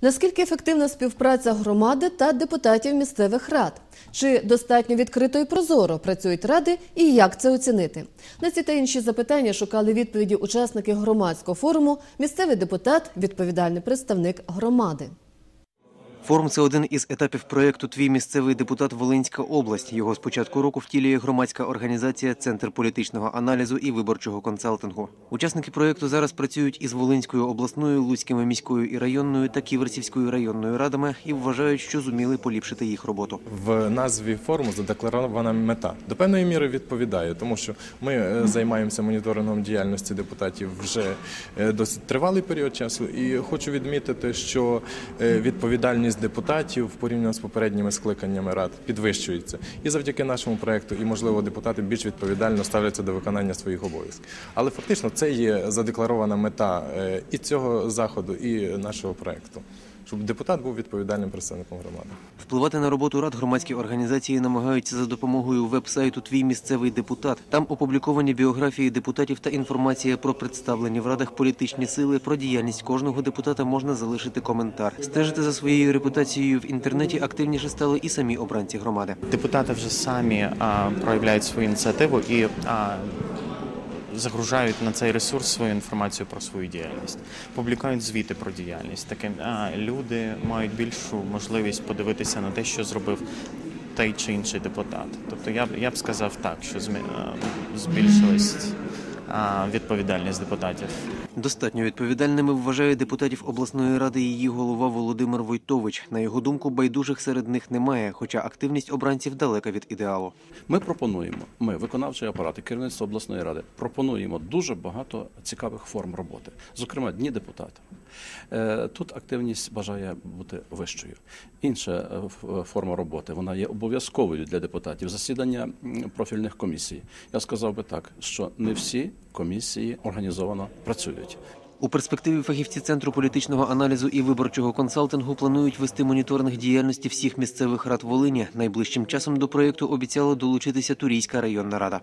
Наскільки ефективна співпраця громади та депутатів місцевих рад? Чи достатньо відкрито і прозоро працюють ради, і як це оцінити? На ці та інші запитання шукали відповіді учасники громадського форуму, місцевий депутат, відповідальний представник громади. Форум це один із етапів проєкту Твій місцевий депутат Волинська область. Його з початку року втілює громадська організація Центр політичного аналізу і виборчого консалтингу. Учасники проєкту зараз працюють із Волинською обласною, Луцькими міською і районною та Ківерцівською районною радами і вважають, що зуміли поліпшити їх роботу. В назві форуму задекларована мета до певної міри відповідає, тому що ми е, займаємося моніторингом діяльності депутатів вже е, досить тривалий період часу. І хочу відмітити, що е, відповідальність депутатів порівняно з попередніми скликаннями рад підвищується. І завдяки нашому проекту, і можливо, депутати більш відповідально ставляться до виконання своїх обов'язків. Але фактично це є задекларована мета е, і цього заходу, і нашого проекту. Щоб депутат був відповідальним представником громади. Впливати на роботу рад громадські організації намагаються за допомогою веб-сайту Твій місцевий депутат. Там опубліковані біографії депутатів та інформація про представлені в радах політичні сили. Про діяльність кожного депутата можна залишити коментар. Стежити за своєю репутацією в інтернеті активніше стали і самі обранці громади. Депутати вже самі а, проявляють свою ініціативу і а, загружають на цей ресурс свою інформацію про свою діяльність, публікують звіти про діяльність. Таким люди мають більшу можливість подивитися на те, що зробив той чи інший депутат. Тобто я б я б сказав так, що змі- збільшилась відповідальність депутатів. Достатньо відповідальними вважає депутатів обласної ради її голова Володимир Войтович. На його думку, байдужих серед них немає, хоча активність обранців далека від ідеалу. Ми пропонуємо, ми, виконавчий апарат і керівництво обласної ради, пропонуємо дуже багато цікавих форм роботи, зокрема дні депутата. Е, Тут активність бажає бути вищою. Інша е, форма роботи вона є обов'язковою для депутатів. Засідання профільних комісій. Я сказав би так, що не всі комісії організовано працюють. У перспективі фахівці центру політичного аналізу і виборчого консалтингу планують вести моніторинг діяльності всіх місцевих рад Волині. Найближчим часом до проєкту обіцяла долучитися Турійська районна рада.